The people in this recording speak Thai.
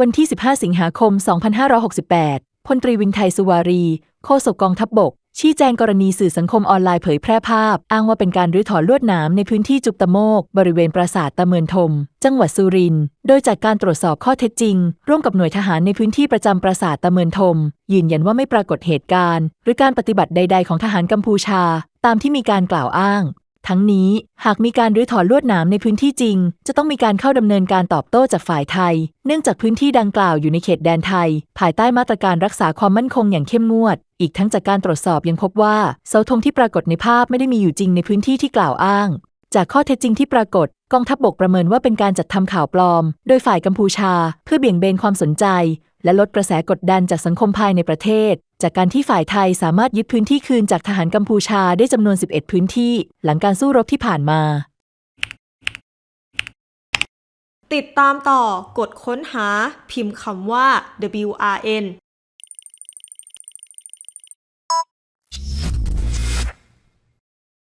วันที่ 15 สิงหาคม 2568 พลตรีวินไทยสุวารี โฆษกกองทัพบบก ชี้แจงกรณีสื่อสังคมออนไลน์เผยแพร่ภาพ อ้างว่าเป็นการรื้อถอนลวดหนามในพื้นที่จุบตะโมก บริเวณปราสาทตะเมินทม จังหวัดสุรินทร์ โดยจากการตรวจสอบข้อเท็จจริง ร่วมกับหน่วยทหารในพื้นที่ประจำปราสาทตะเมินทม ยืนยันว่าไม่ปรากฏเหตุการณ์ หรือการปฏิบัติใด ๆ ของทหารกัมพูชา ตามที่มีการกล่าวอ้าง ทั้งนี้หากมีการรื้อถอนลวดหนามในพื้นที่จริง จะต้องมีการเข้าดำเนินการตอบโต้จากฝ่ายไทย เนื่องจากพื้นที่ดังกล่าวอยู่ในเขตแดนไทย ภายใต้มาตรการรักษาความมั่นคงอย่างเข้มงวด อีกทั้งจากการตรวจสอบยังพบว่าเสาธงที่ปรากฏในภาพไม่ได้มีอยู่จริงในพื้นที่ที่กล่าวอ้าง จากข้อเท็จจริงที่ปรากฏกองทัพบบกประเมินว่าเป็นการจัดทำข่าวปลอม โดยฝ่ายกัมพูชา เพื่อเบี่ยงเบนความสนใจ และลดกระแสกดดันจากสังคมภายในประเทศ จากการที่ฝ่ายไทยสามารถยึดพื้นที่คืนจากทหารกัมพูชาได้จำนวน 11 พื้นที่ หลังการสู้รบที่ผ่านมา ติดตามต่อกดค้นหาพิมพ์คำว่า WRN